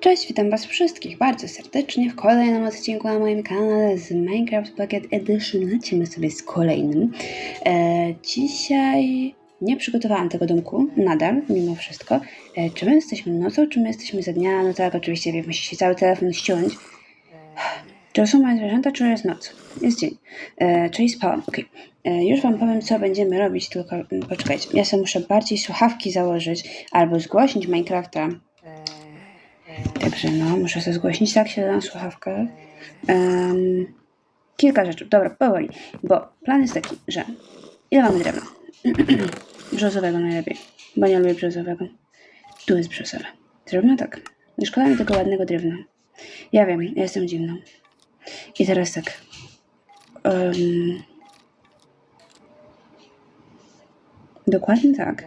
Cześć, witam Was wszystkich bardzo serdecznie w kolejnym odcinku na moim kanale z Minecraft Pocket Edition. Lecimy sobie z kolejnym. E, dzisiaj nie przygotowałam tego domku, nadal, mimo wszystko. E, czy my jesteśmy nocą, czy my jesteśmy za dnia? No tak, oczywiście, wiem, musi się cały telefon ściąć. Czy są moje zwierzęta, czy jest noc? Jest dzień, e, czyli spałam, okej. E, Już Wam powiem, co będziemy robić, tylko mm, poczekajcie. Ja sobie muszę bardziej słuchawki założyć, albo zgłosić Minecrafta. Także no, muszę sobie zgłośnić, tak się na słuchawkę. Em, kilka rzeczy, dobra, powoli, bo plan jest taki, że ile mamy drewna? brzozowego najlepiej, bo nie lubię brzozowego. Tu jest brzozowe. Zrobimy tak. Nie szkoda mi tego ładnego drewna. Ja wiem, ja jestem dziwną. I teraz tak. em, dokładnie tak.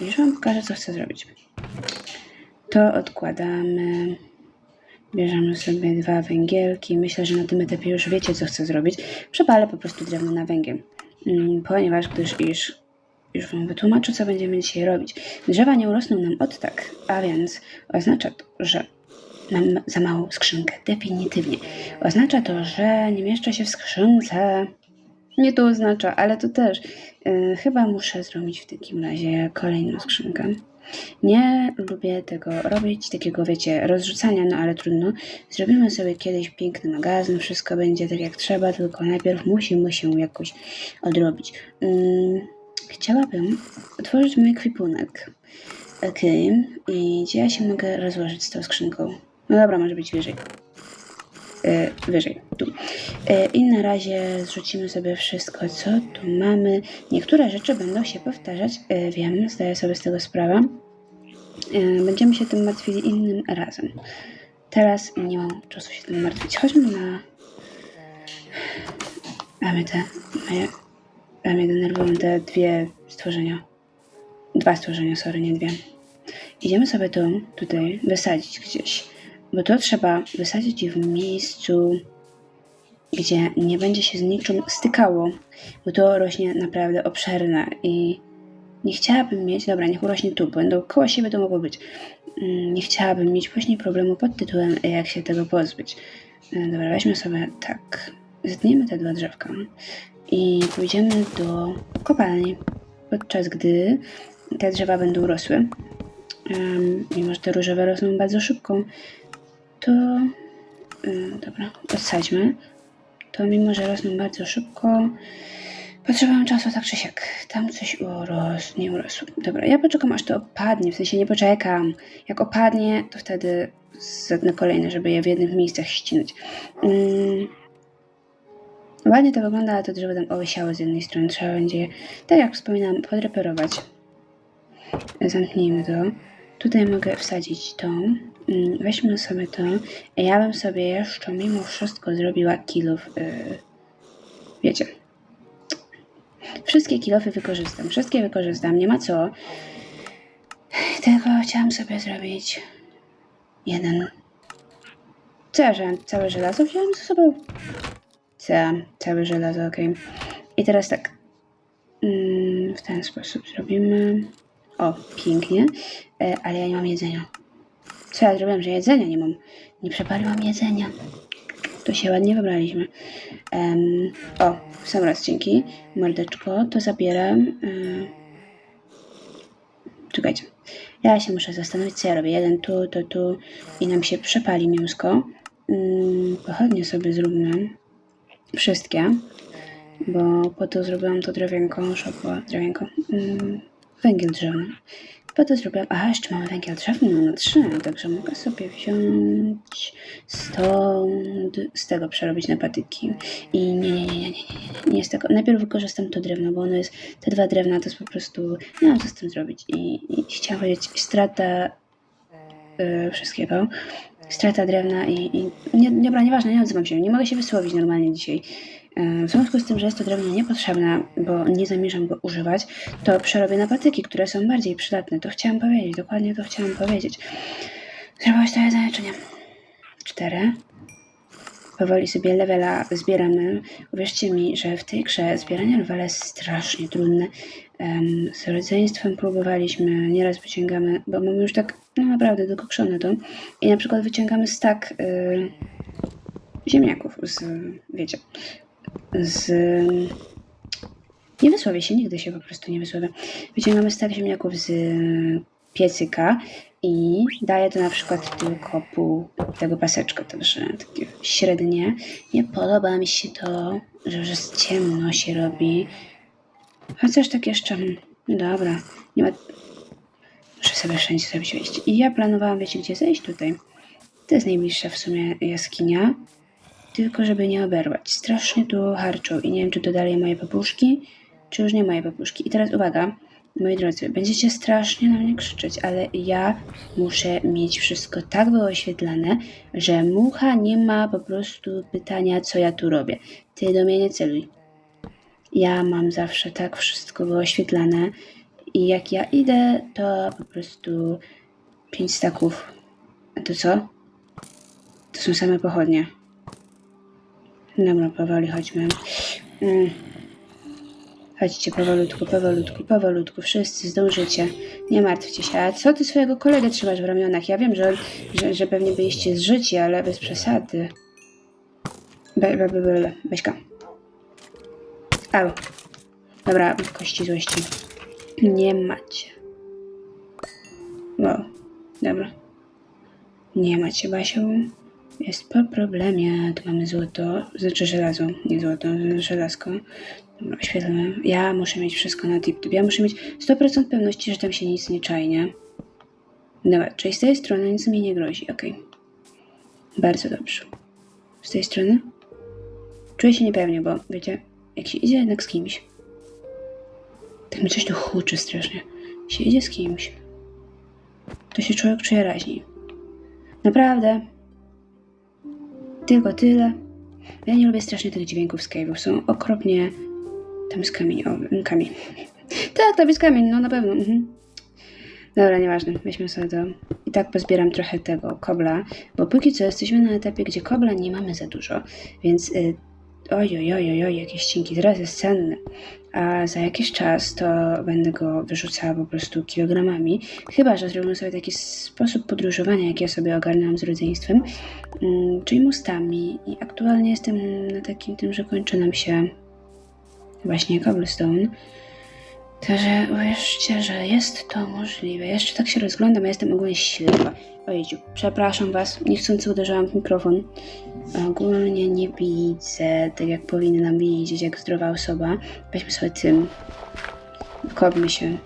Już wam pokażę, co chcę zrobić. To odkładamy. Bierzemy sobie dwa węgielki. Myślę, że na tym etapie już wiecie, co chcę zrobić. Przepalę po prostu drewno na węgiel. Mm, Ponieważ, gdyż iż już Wam wytłumaczę, co będziemy dzisiaj robić. Drzewa nie urosną nam od tak, a więc oznacza to, że mam za małą skrzynkę. Definitywnie. Oznacza to, że nie mieszczę się w skrzynce. Nie to oznacza, ale to też. Yy, chyba muszę zrobić w takim razie kolejną skrzynkę. Nie lubię tego robić, takiego wiecie, rozrzucania, no ale trudno. Zrobimy sobie kiedyś piękny magazyn, wszystko będzie tak jak trzeba, tylko najpierw musimy się jakoś odrobić. Mm, chciałabym otworzyć mój ekwipunek. Okej, i gdzie ja się mogę rozłożyć z tą skrzynką? No dobra, może być wyżej. E, wyżej, tu. E, I na razie zrzucimy sobie wszystko, co tu mamy. Niektóre rzeczy będą się powtarzać, e, wiem, zdaję sobie z tego sprawę. Będziemy się tym martwili innym razem. Teraz nie mam czasu się tym martwić. Chodźmy na... Mamy te... Moje... A mnie denerwują te dwie stworzenia. Dwa stworzenia, sorry, nie dwie. Idziemy sobie to tutaj wysadzić gdzieś. Bo to trzeba wysadzić w miejscu, gdzie nie będzie się z niczym stykało, bo to rośnie naprawdę obszerne i nie chciałabym mieć, dobra, niech urośnie tu, będą koło siebie to mogło być. Mm, Nie chciałabym mieć później problemu pod tytułem, jak się tego pozbyć. E, Dobra, weźmy sobie tak, zetniemy te dwa drzewka i pójdziemy do kopalni, podczas gdy te drzewa będą rosły. Mimo, że te różowe rosną bardzo szybko, to y, dobra, odsadźmy. To mimo, że rosną bardzo szybko, potrzebują czasu tak czy siak. Tam coś uros, nie urosło. Dobra, ja poczekam aż to opadnie, w sensie nie poczekam. Jak opadnie, to wtedy zetnę kolejne, żeby je w jednych miejscach ścinać. Mm. Ładnie to wygląda, ale to drzewo tam ołysiało z jednej strony. Trzeba będzie, tak jak wspominałam, podreperować. Zamknijmy to. Tutaj mogę wsadzić to. Mm, Weźmy sobie to. Ja bym sobie jeszcze mimo wszystko zrobiła kilów. Yy, wiecie. Wszystkie kilofy wykorzystam. Wszystkie wykorzystam. Nie ma co. Tylko chciałam sobie zrobić jeden. Co ja? Całe żelazo wziąłem ze sobą? Ca, całe żelazo, ok. I teraz tak. Mm, w ten sposób zrobimy. O, pięknie. E, ale ja nie mam jedzenia. Co ja zrobiłem, że jedzenia nie mam? Nie przepaliłam jedzenia. To się ładnie wybraliśmy. Em, o, sam raz dzięki. Mordeczko, to zabieram. Em, czekajcie. Ja się muszę zastanowić, co ja robię. Jeden tu, to tu i nam się przepali mięsko. Mm, pochodnie sobie zróbmy. Wszystkie. Bo po to zrobiłam to drewienko, szopło, drewienko. Mm, węgiel drzewny. Po to zrobiłam. A, jeszcze mamy węgiel drzewny no, na trzy, także mogę sobie wziąć stąd, z tego przerobić na patyki. I nie, nie, nie, nie, nie, nie, nie z tego. Najpierw wykorzystam to drewno, bo ono jest, te dwa drewna to jest po prostu, nie wiem co z tym zrobić. I, i chciałam powiedzieć, strata y, wszystkiego. Strata drewna i, i nie, dobra, nieważne, nie odzywam się, nie mogę się wysłowić normalnie dzisiaj. E, W związku z tym, że jest to drewno niepotrzebne, bo nie zamierzam go używać, to przerobię na patyki, które są bardziej przydatne. To chciałam powiedzieć, dokładnie to chciałam powiedzieć. Zrobiłaś to jedzenie, czy nie? Cztery. powoli sobie levela zbieramy. Uwierzcie mi, że w tej grze zbieranie levela jest strasznie trudne. Em, z rodzeństwem próbowaliśmy, nieraz wyciągamy, bo mamy już tak no naprawdę dokokszone to i na przykład wyciągamy stak y, ziemniaków z, wiecie, z... Nie wysłowię się, nigdy się po prostu nie wysłowię. Wyciągamy stak ziemniaków z piecyka i daję to na przykład tylko pół tego paseczka, także takie średnie. Nie podoba mi się to, że już ciemno się robi. Chociaż tak jeszcze, hmm, no dobra, nie ma... Muszę sobie wszędzie zrobić wejście. I ja planowałam, wiecie gdzie zejść tutaj. To jest najbliższa w sumie jaskinia. Tylko żeby nie oberwać. Strasznie tu harczą i nie wiem, czy to dalej moje papuszki, czy już nie moje papuszki. I teraz uwaga, moi drodzy, będziecie strasznie na mnie krzyczeć, ale ja muszę mieć wszystko tak wyoświetlane, że mucha nie ma po prostu pytania, co ja tu robię. Ty do mnie nie celuj. Ja mam zawsze tak wszystko wyoświetlane i jak ja idę, to po prostu pięć staków. A to co? To są same pochodnie. Dobra, powoli chodźmy. Mm. Chodźcie powolutku, powolutku, powolutku. Wszyscy zdążycie. Nie martwcie się. A co ty swojego kolegę trzymasz w ramionach? Ja wiem, że, że, że pewnie byliście zżyci, ale bez przesady. Be, be, be, be, Beśka. Au. Dobra, kości złości. Nie macie. Wow. Dobra. Nie macie, Basiu. Jest po problemie. Tu mamy złoto, znaczy żelazo, nie złoto, żelazko. Dobra, oświetlmy. Ja muszę mieć wszystko na tip Ja muszę mieć 100% pewności, że tam się nic nie czajnie. Dobra, czyli z tej strony nic mi nie grozi. Okej. Bardzo dobrze. Z tej strony? Czuję się niepewnie, bo wiecie, jak się idzie jednak z kimś, tak mi coś tu huczy strasznie. się idzie z kimś, to się człowiek czuje raźniej. Naprawdę. Tylko tyle. Ja nie lubię strasznie tych dźwięków z cave'ów. Są okropnie... Tam jest kamień. O, kamień. tak, tam jest kamień, no na pewno. Mhm. Dobra, nieważne. Weźmy sobie to. I tak pozbieram trochę tego kobla, bo póki co jesteśmy na etapie, gdzie kobla nie mamy za dużo, więc y, oj, oj, oj, oj, jakieś ścinki. Teraz jest cenny, a za jakiś czas to będę go wyrzucała po prostu kilogramami. Chyba, że zrobimy sobie taki sposób podróżowania, jak ja sobie ogarnęłam z rodzeństwem, mm, czyli mostami. I aktualnie jestem na takim tym, że kończy nam się właśnie cobblestone. Także uwierzcie, że jest to możliwe. Jeszcze tak się rozglądam, ja jestem ogólnie ślepa. Ojciu, przepraszam was, niechcący uderzyłam w mikrofon. Ogólnie nie widzę tak, jak powinnam widzieć, jak zdrowa osoba. Weźmy sobie tym. Kopmy się.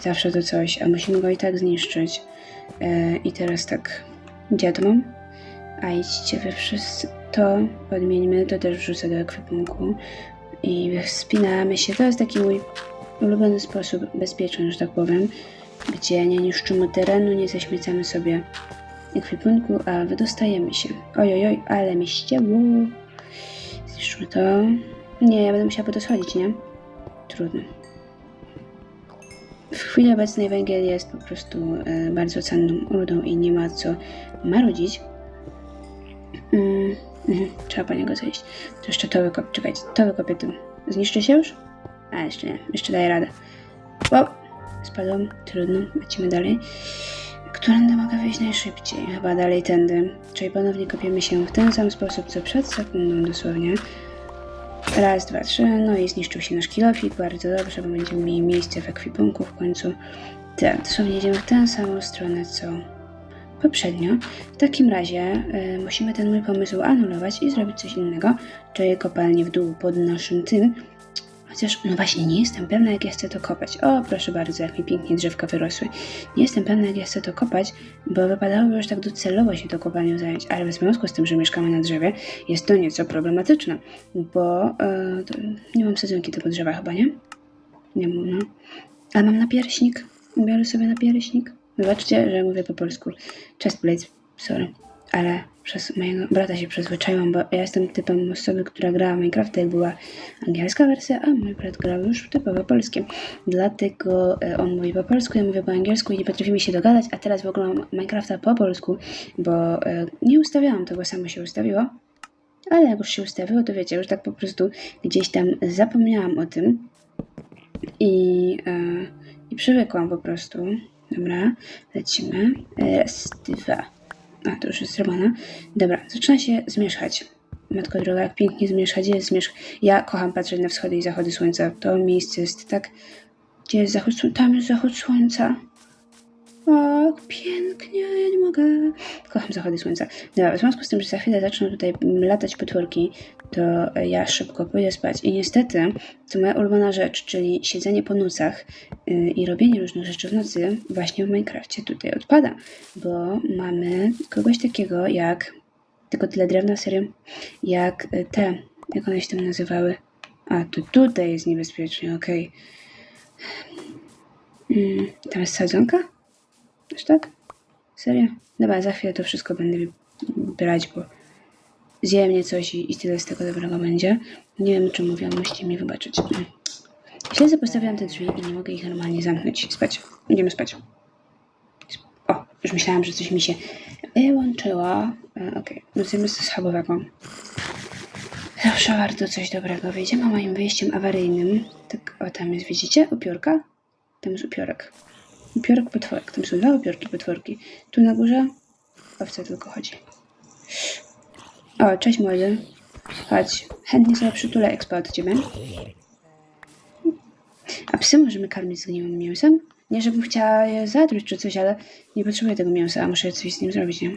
Zawsze to coś, a musimy go i tak zniszczyć. E, I teraz tak, gdzie mam? A idźcie wy wszyscy. To odmieńmy, to też wrzucę do ekwipunku. I wspinamy się. To jest taki mój ulubiony sposób, bezpieczny, że tak powiem, gdzie nie niszczymy terenu, nie zaśmiecamy sobie ekwipunku, a wydostajemy się. Ojojoj, ale mi ścięło. Zniszczmy to. Nie, ja będę musiała po to schodzić, nie? Trudno. W chwili obecnej węgiel jest po prostu e, bardzo cenną rudą i nie ma co marudzić. Mm, mhm, trzeba po niego zejść. To jeszcze to wykopię. Czekajcie, to wykopię tu. Zniszczy się już? A, jeszcze nie. Jeszcze daję radę. O! Spadłam. Trudno. Lecimy dalej. Którędy mogę wyjść najszybciej? Chyba dalej tędy. Czyli ponownie kopiemy się w ten sam sposób, co przed sekundą dosłownie. Raz, dwa, trzy. No i zniszczył się nasz kilofik. Bardzo dobrze, bo będziemy mieli miejsce w ekwipunku w końcu. Tak, dosłownie idziemy w tę samą stronę, co poprzednio. W takim razie y, musimy ten mój pomysł anulować i zrobić coś innego, czyli kopalnię w dół pod naszym tym. Chociaż, no właśnie, nie jestem pewna, jak ja chcę to kopać. O, proszę bardzo, jak mi pięknie drzewka wyrosły. Nie jestem pewna, jak ja chcę to kopać, bo wypadałoby już tak docelowo się to kopalnią zająć, ale w związku z tym, że mieszkamy na drzewie, jest to nieco problematyczne, bo e, to, nie mam sadzonki do drzewa chyba, nie? Nie mam, no. Ale mam napierśnik. Biorę sobie napierśnik. Wybaczcie, że mówię po polsku. Chest plates, sorry. Ale przez mojego brata się przyzwyczaiłam, bo ja jestem typem osoby, która grała w Minecrafta i była angielska wersja, a mój brat grał już typowo polskie. Dlatego e, on mówi po polsku, ja mówię po angielsku i nie potrafimy się dogadać, a teraz w ogóle mam Minecrafta po polsku, bo e, nie ustawiałam tego, samo się ustawiło. Ale jak już się ustawiło, to wiecie, już tak po prostu gdzieś tam zapomniałam o tym i, e, i przywykłam po prostu. Dobra, lecimy. Raz, dwa. A, to już jest zrobione. Dobra, zaczyna się zmierzchać. Matko droga, jak pięknie. Gdzie jest zmierzch? Ja kocham patrzeć na wschody i zachody słońca. To miejsce jest tak... Gdzie jest zachód słońca? Tam jest zachód słońca. O, pięknie, ja nie mogę. Kocham zachody słońca. Dobra, w związku z tym, że za chwilę zaczną tutaj latać potworki, to ja szybko pójdę spać. I niestety, to moja ulubiona rzecz, czyli siedzenie po nocach yy, i robienie różnych rzeczy w nocy, właśnie w Minecrafcie tutaj odpada, bo mamy kogoś takiego jak, tylko tyle drewna, serio, jak y, te, jak one się tam nazywały. A, to tutaj jest niebezpiecznie, okej. Mm, tam jest sadzonka? Aż tak? Serio? Dobra, za chwilę to wszystko będę brać, bo zje mnie coś i, i tyle z tego dobrego będzie. Nie wiem, czy mówiłam, musicie mi wybaczyć. Źle zapostawiłam te drzwi i nie mogę ich normalnie zamknąć. Spać. Idziemy spać. O, już myślałam, że coś mi się wyłączyło. Okej, wrócimy z schabowego. Zawsze warto coś dobrego. Wyjdziemy moim wyjściem awaryjnym. Tak, o tam jest, widzicie? Upiórka? Tam jest upiorek. Upiorek potworek. Tam są dwa upiorki potworki. Tu na górze owca tylko chodzi. O, cześć młody. Chodź. Chętnie sobie przytulę expa od ciebie. A psy możemy karmić zgniłym mięsem? Nie, żebym chciała je zatruć czy coś, ale nie potrzebuję tego mięsa, a muszę coś z nim zrobić, nie?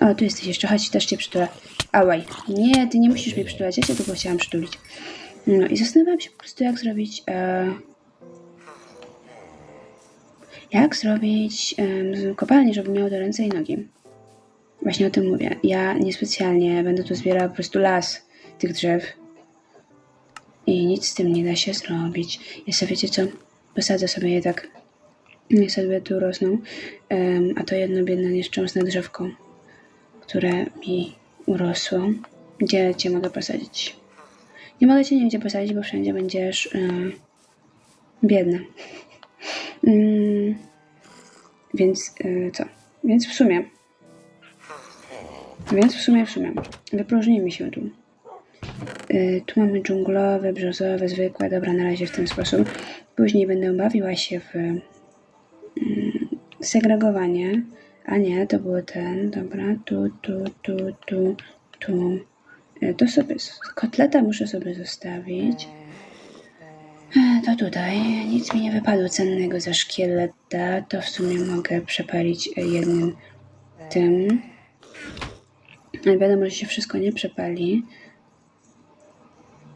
O, tu jesteś jeszcze, chodź, też cię przytulę. Ałaj. Nie, ty nie musisz mnie przytulać, ja cię tylko chciałam przytulić. No i zastanawiałam się po prostu, jak zrobić... E... Jak zrobić em, kopalnię, żeby miało do ręce i nogi. Właśnie o tym mówię. Ja niespecjalnie będę tu zbierała po prostu las tych drzew. I nic z tym nie da się zrobić. Ja sobie wiecie co? Posadzę sobie je tak. Niech sobie tu rosną. Em, a to jedno biedne nieszczęsne drzewko, które mi urosło. Gdzie cię mogę posadzić? Nie mogę cię nigdzie posadzić, bo wszędzie będziesz e, biedna. Mm, więc e, co? Więc w sumie. Więc w sumie, w sumie. Wypróżnijmy się tu. Y, tu mamy dżunglowe, brzozowe, zwykłe. Dobra, na razie w ten sposób. Później będę bawiła się w mm, segregowanie. A nie, to było ten. Dobra, tu, tu, tu, tu, tu. Y, To sobie, kotleta muszę sobie zostawić. To tutaj. Nic mi nie wypadło cennego ze szkieleta. To w sumie mogę przepalić jednym tym. Ale wiadomo, że się wszystko nie przepali.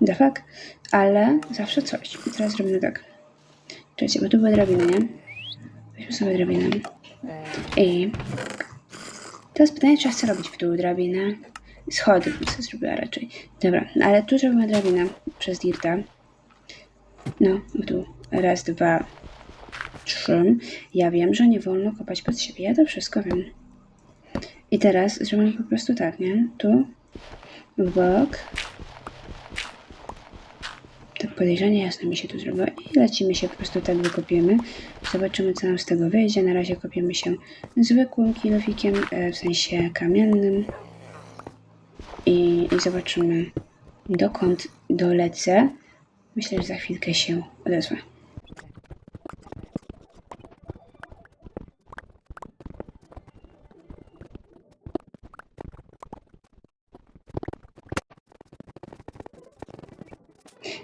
Fuck? Ale zawsze coś. I teraz zrobimy tak. Czekajcie, bo tu były drabiny, nie? Weźmy sobie drabinę. I teraz pytanie, czy ja chcę robić w dół drabinę. Schody bym sobie zrobiła raczej. Dobra, ale tu zrobimy drabinę przez dirta. No, dół. Raz, dwa, trzy. Ja wiem, że nie wolno kopać pod siebie. Ja to wszystko wiem. I teraz zrobimy po prostu tak, nie? Tu, w bok. Tak podejrzanie jasno mi się tu zrobiło. I lecimy się, po prostu tak wykopiemy. Zobaczymy, co nam z tego wyjdzie. Na razie kopiemy się zwykłym kilofikiem, e, w sensie kamiennym. I, I zobaczymy, dokąd dolecę. Myślę, że za chwilkę się odezwę.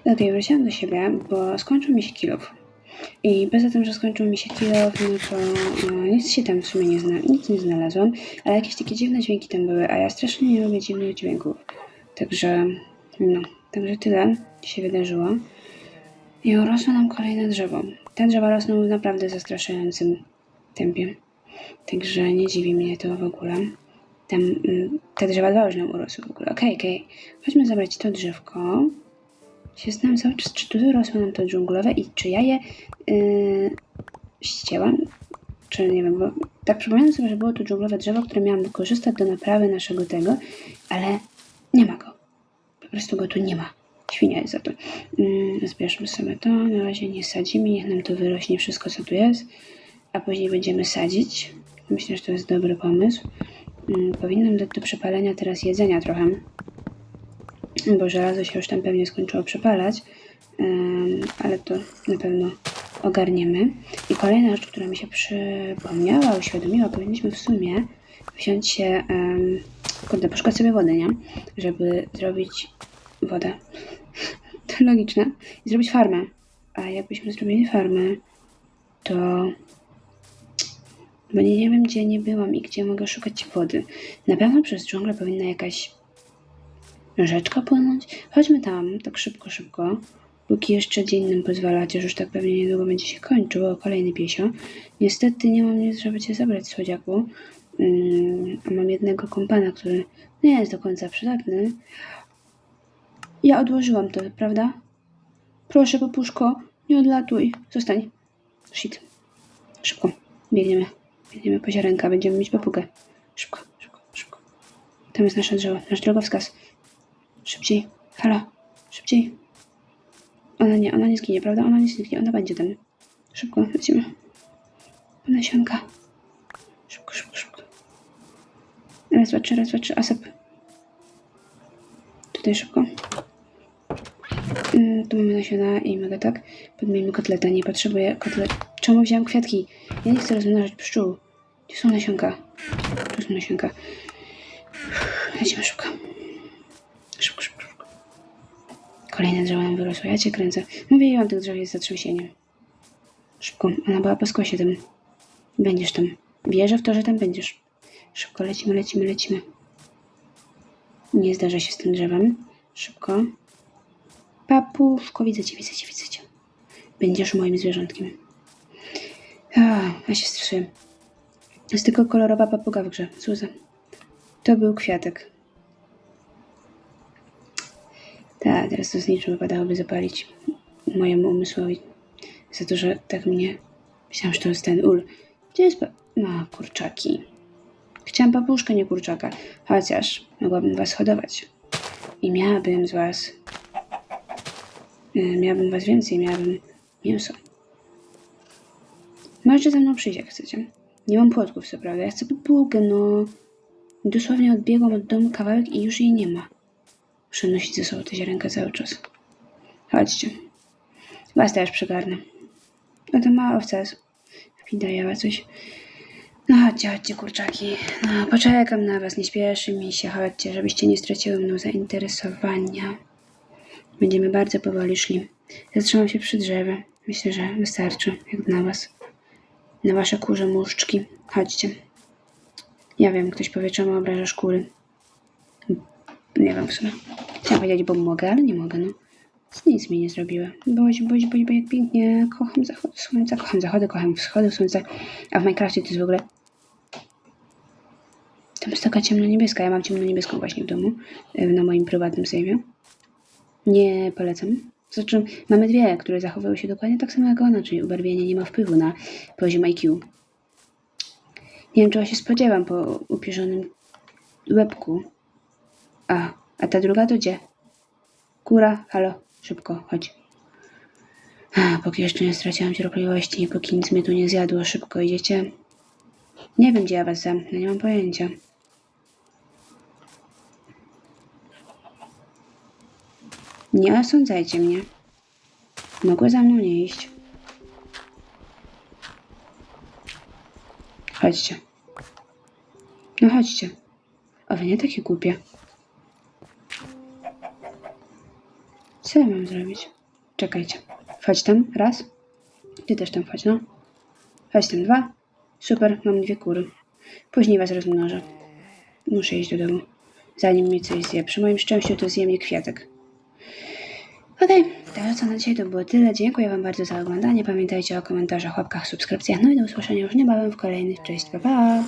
Okej, wróciłam do siebie, bo skończył mi się kilof. I poza tym, że skończył mi się kilof, no to no, nic się tam w sumie nie zna, nic nie znalazłam, ale jakieś takie dziwne dźwięki tam były, a ja strasznie nie lubię dziwnych dźwięków. Także, no, także tyle się wydarzyło. I urosło nam kolejne drzewo. Te drzewa rosną w naprawdę zastraszającym tempie. Także nie dziwi mnie to w ogóle. Tam, mm, te drzewa dwa już nam urosły w ogóle. Okej, okej. Chodźmy zabrać to drzewko się znam cały czas, czy tu rosło nam to dżunglowe i czy ja je yy, ścięłam, czy nie wiem, bo tak przypominam sobie, że było to dżunglowe drzewo, które miałam wykorzystać do naprawy naszego tego, ale nie ma go. Prostu go tu nie ma. Świnia jest za to. Yy, zbierzmy sobie to, na razie nie sadzimy, niech nam to wyrośnie wszystko, co tu jest, a później będziemy sadzić. Myślę, że to jest dobry pomysł. Mm, Powinnam dać do przepalenia teraz jedzenia trochę, bo żelazo się już tam pewnie skończyło przepalać, ale to na pewno ogarniemy. I kolejna rzecz, która mi się przypomniała, uświadomiła, powinniśmy w sumie wziąć się, em, kurde, poszukać sobie wody, nie? Żeby zrobić wodę. To logiczne. I zrobić farmę. A jakbyśmy zrobili farmę, to bo nie, wiem, gdzie nie byłam i gdzie mogę szukać wody. Na pewno przez dżunglę powinna jakaś rzeczka płynąć. Chodźmy tam, tak szybko, szybko. Póki jeszcze dzień nam pozwala, chociaż już tak pewnie niedługo będzie się kończył, kolejny piesio. Niestety nie mam nic, żeby cię zabrać, słodziaku. Mm, mam jednego kompana, który nie jest do końca przydatny. Ja odłożyłam to, prawda? Proszę, papuszko, nie odlatuj. Zostań. Shit. Szybko. Biegniemy. Biegniemy po ziarenka. Będziemy mieć papugę. Szybko, szybko, szybko. Tam jest nasze drzewo, nasz drogowskaz. Szybciej. Halo. Szybciej. Ona nie, ona nie zginie, prawda? Ona nie zginie, ona będzie tam. Szybko, lecimy. Po nasionka. Szybko, szybko, szybko. Raz, dwa, trzy, raz, dwa, trzy. Asap. Tutaj szybko. Mm, tu mamy nasiona i mogę tak. Podmijmy kotleta. Nie potrzebuję kotlet. Czemu wziąłem kwiatki? Ja nie chcę rozmnażać pszczół. Gdzie są nasionka? Tu są nasionka. Lecimy szybko. Szybko, szybko, szybko. Kolejne drzewo nam wyrosło. Ja cię kręcę. Mówiłam, tych drzew jest zatrzęsienie. Szybko. Ona była po skosie tym. Będziesz tam. Wierzę w to, że tam będziesz. Szybko, lecimy, lecimy, lecimy. Nie zdarza się z tym drzewem. Szybko. Papuszko, widzę cię, widzę cię, widzę cię. Będziesz moim zwierzątkiem. Ach, ja się stresuję. Jest tylko kolorowa papuga w grze. Suza. To był kwiatek. Tak, teraz to z niczym wypadałoby zapalić mojemu umysłowi. Za to, że tak mnie... Myślałam, że to jest ten ul. Gdzie jest pa... No, kurczaki. Chciałam papuszkę, nie kurczaka. Chociaż mogłabym was hodować. I miałabym z was... Miałabym was więcej, miałabym mięso. Możecie ze mną przyjść, jak chcecie. Nie mam płotków, co prawda. Ja chcę papułkę, no... Dosłownie odbiegłam od domu kawałek i już jej nie ma. Muszę nosić ze sobą tę ziarenkę cały czas. Chodźcie. Was też przygarnę. No to mała owca jest. Widajała coś. No chodźcie, chodźcie kurczaki. No, poczekam na was, nie śpieszy mi się, chodźcie, żebyście nie straciły mną zainteresowania. Będziemy bardzo powoli szli. Zatrzymam się przy drzewie. Myślę, że wystarczy, jak na was. Na wasze kurze muszczki. Chodźcie. Ja wiem, ktoś powie, czemu obrażasz kury. Nie wiem w sumie. Chciałam powiedzieć, bo mogę, ale nie mogę, no. Nic mi nie zrobiła. Boś, boś, boś, bo jak pięknie. Kocham zachody słońca, kocham zachody, kocham wschody słońca. A w Minecrafcie to jest w ogóle... Tam jest taka ciemno-niebieska. Ja mam ciemno-niebieską właśnie w domu. y, Na moim prywatnym save'ie. Nie polecam. Znaczy, mamy dwie, które zachowują się dokładnie tak samo jak ona, czyli ubarwienie nie ma wpływu na poziom IQ. Nie wiem, czego się spodziewam po upierzonym łebku. A, a ta druga to gdzie? Kura, halo, szybko, chodź. A, póki jeszcze nie straciłam cierpliwości, póki nic mnie tu nie zjadło, szybko idziecie. Nie wiem, gdzie ja was zamknę, nie mam pojęcia. Nie osądzajcie mnie. Mogły za mną nie iść. Chodźcie. No chodźcie. O, wy nie takie głupie. Co ja mam zrobić? Czekajcie. Wchodź tam, raz. Ty też tam wchodź, no. Chodź tam, dwa. Super, mam dwie kury. Później was rozmnożę. Muszę iść do domu. Zanim mi coś zje. Przy moim szczęściu to zjem je kwiatek. Okej, to co na dzisiaj to było tyle. Dziękuję wam bardzo za oglądanie. Pamiętajcie o komentarzach, łapkach, subskrypcjach. No i do usłyszenia już niebawem w kolejnych. Cześć, pa pa!